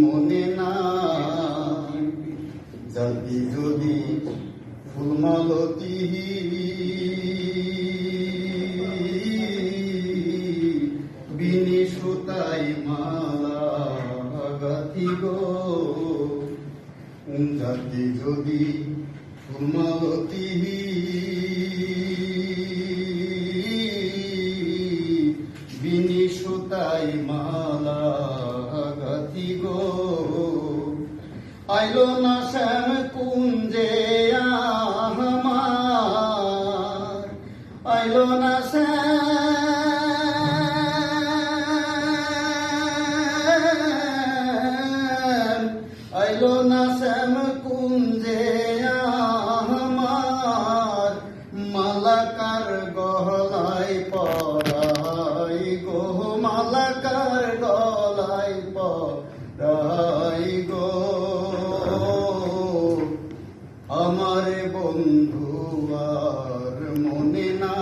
মনে না জাতি যদি ফুলমালতি বিনি সুতাই মালা গাথি গো জাতি যদি ফুলমালতি সুতাই মালা গাথি গো। আইলো না শ্যাম কুঞ্জে আমার। আইলো না শ্যাম। আইলো না শ্যাম কুঞ্জে আমার। মালাকার আমার বন্ধু আর মনে না